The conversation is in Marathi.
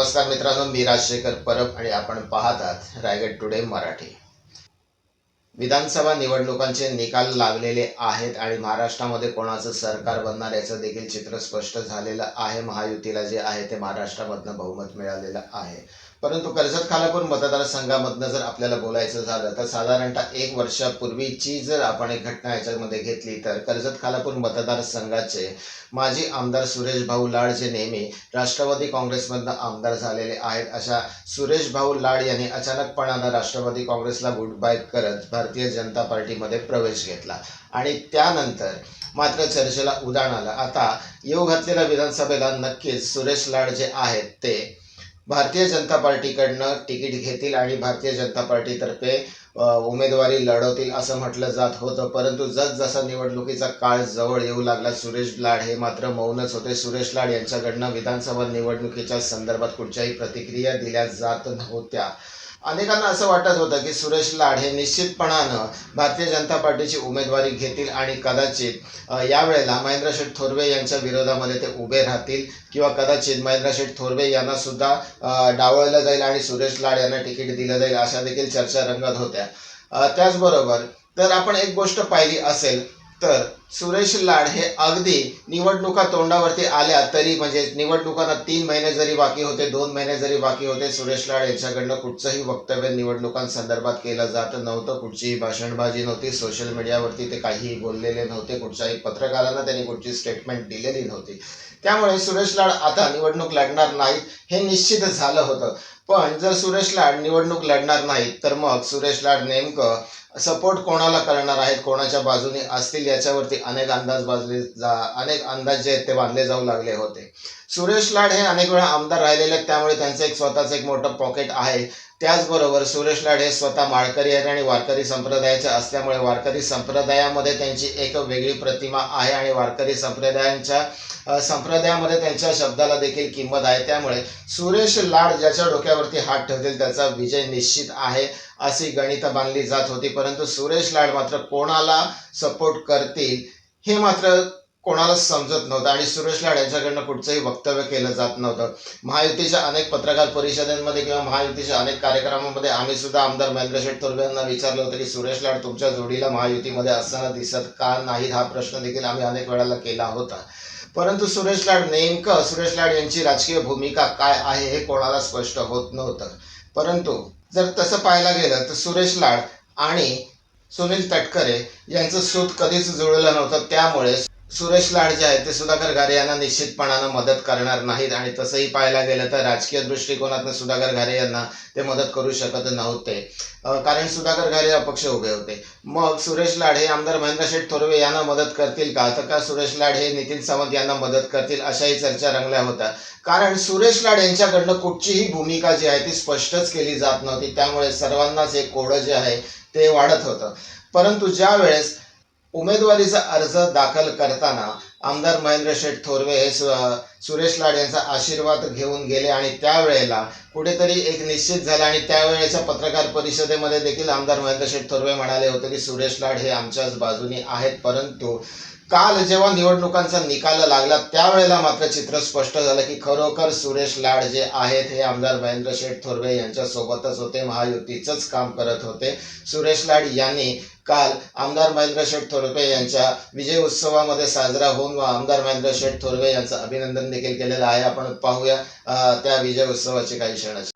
नमस्कार मित्रांनो मी राजशेखर परब आणि आपण पाहतात रायगड टुडे मराठी. विधानसभा निवडणुकांचे निकाल लागलेले आहेत आणि महाराष्ट्रामध्ये कोणाचं सरकार बनणार याचं देखील चित्र स्पष्ट झालेलं आहे. महायुतीला जे आहे ते महाराष्ट्रामधनं बहुमत मिळालेलं आहे. परंतु कर्जत खालापूर मतदारसंघामधनं जर आपल्याला बोलायचं झालं तर साधारणतः एक वर्षापूर्वीची जर आपण एक घटना याच्यामध्ये घेतली तर कर्जत खालापूर मतदारसंघाचे माजी आमदार सुरेश भाऊ लाड जे नेहमी राष्ट्रवादी काँग्रेसमधनं आमदार झालेले आहेत अशा सुरेश भाऊ लाड यांनी अचानकपणानं राष्ट्रवादी काँग्रेसला गुड बाय करत भारतीय जनता पार्टीमध्ये प्रवेश घेतला. आणि त्यानंतर मात्र चर्चेला उदाहरण आलं. आता येऊ घातलेल्या विधानसभेला नक्कीच सुरेश लाड जे आहेत ते भारतीय जनता पार्टीकडनं तिकीट घेतील आणि भारतीय जनता पार्टीतर्फे उमेदवारी लढवतील असं म्हटलं जात होतं. परंतु जसजसा निवडणुकीचा काळ जवळ येऊ लागला सुरेश लाड हे मात्र मौनच होते. सुरेश लाड यांच्याकडनं विधानसभा निवडणुकीच्या संदर्भात कुठच्याही प्रतिक्रिया दिल्या जात नव्हत्या. अनेकांना असं वाटत होतं की सुरेश लाड हे निश्चितपणानं भारतीय जनता पार्टीची उमेदवारी घेतील आणि कदाचित यावेळेला महेंद्रशेठ थोरवे यांच्या विरोधामध्ये ते उभे राहतील किंवा कदाचित महेंद्रशेठ थोरवे यांना सुद्धा डावळलं जाईल आणि सुरेश लाड यांना तिकीट दिलं जाईल अशा देखील चर्चा रंगत होत्या. त्याचबरोबर तर आपण एक गोष्ट पाहिली असेल तर सुरेश लाड हे अगदी निवडणुका तोंडावरती आल्या तरी म्हणजे निवडणुकांना तीन महिने जरी बाकी होते दोन महिने जरी बाकी होते सुरेश लाड यांच्याकडनं कुठचंही वक्तव्य निवडणुकांसंदर्भात केलं जात नव्हतं. कुठचीही भाषणबाजी नव्हती सोशल मीडियावरती ते काहीही बोललेले नव्हते कुठच्याही पत्रकारांना त्यांनी कुठची स्टेटमेंट दिलेली नव्हती. त्यामुळे सुरेश लाड आता निवडणूक लढणार नाहीत हे निश्चित झालं होतं. पण जर सुरेश लाड निवडणूक लढणार नाहीत तर मग सुरेश लाड नेमकं सपोर्ट कोणाला करणार आहेत कोणाच्या बाजूने असतील याच्यावरती अनेक अंदाज बाजले जा अनेक अंदाज जे आहेत ते बांधले जाऊ लागले होते. सुरेश लाड हे अनेक वेळा आमदार राहिलेले आहेत त्यामुळे त्यांचं एक स्वतःचं एक मोठं पॉकेट आहे. त्याचबरोबर सुरेश लाड हे स्वतः माळकरी आहेत आणि वारकरी संप्रदायाचे असल्यामुळे वारकरी संप्रदायामध्ये त्यांची एक वेगळी प्रतिमा आहे आणि वारकरी संप्रदायांच्या संप्रदायामध्ये त्यांच्या शब्दाला देखील किंमत आहे. त्यामुळे सुरेश लाड ज्याच्या डोक्यावरती हात ठेवतील त्याचा विजय निश्चित आहे अशी गणितं बांधली जात होती. परंतु सुरेश लाड मात्र कोणाला सपोर्ट करतील हे मात्र कोणालाच समजत नव्हतं आणि सुरेश लाड यांच्याकडनं कुठचंही वक्तव्य केलं जात नव्हतं. महायुतीच्या अनेक पत्रकार परिषदांमध्ये किंवा महायुतीच्या अनेक कार्यक्रमामध्ये आम्ही सुद्धा आमदार महेंद्र शेठ तुर्वे यांना विचारलं होतं की सुरेश लाड तुमच्या जोडीला महायुतीमध्ये असताना दिसत का नाहीत? हा प्रश्न देखील आम्ही अनेक वेळाला केला होता. परंतु सुरेश लाड नेमकं सुरेश लाड यांची राजकीय भूमिका काय आहे हे कोणाला स्पष्ट होत नव्हतं. परंतु जर तसं पाहायला गेलं तर सुरेश लाड आणि सुनील तटकरे यांचं सूत कधीच जुळलं नव्हतं. त्यामुळे सुरेश लाड जे आहेत ते सुधाकर घारे यांना निश्चितपणानं मदत करणार नाहीत आणि तसंही पाहायला गेलं तर राजकीय दृष्टिकोनातून सुधाकर घारे यांना ते मदत करू शकत नव्हते. कारण सुधाकर घारे अपक्ष उभे होते. मग सुरेश लाड हे आमदार महेंद्र शेठ थोरवे यांना मदत करतील का? तर का सुरेश लाड हे नितीन सावंत यांना मदत करतील? अशाही चर्चा रंगल्या होत्या. कारण सुरेश लाड यांच्याकडनं कुठचीही भूमिका जी आहे ती स्पष्टच केली जात नव्हती. त्यामुळे सर्वांनाच एक कोडं जे आहे ते वाढत होतं. परंतु ज्या वेळेस उमेदवारीचा अर्ज दाखल करताना आमदार महेंद्र शेठ थोरवे हे सुरेश लाड यांचा आशीर्वाद घेऊन गेले आणि त्यावेळेला कुठेतरी एक निश्चित झाला आणि त्यावेळेच्या पत्रकार परिषदेमध्ये देखील आमदार महेंद्र शेठ थोरवे म्हणाले होते की सुरेश लाड हे आमच्याच बाजूनी आहेत परंतु काल जेव्हा निवडणुकांचा निकाल लागला त्यावेळेला मात्र चित्र स्पष्ट झालं की खरोखर सुरेश लाड जे आहेत हे आमदार महेंद्र शेठ थोरवे यांच्यासोबतच होते महायुतीचंच काम करत होते. सुरेश लाड यांनी काल आमदार महेंद्र शेठ थोरवे यांच्या विजय उत्सवामध्ये साजरा होऊन आमदार महेंद्र शेठ थोरवे यांचं अभिनंदन देखील केलेलं आहे. आपण पाहूया त्या विजय उत्सवाची काही क्षणाची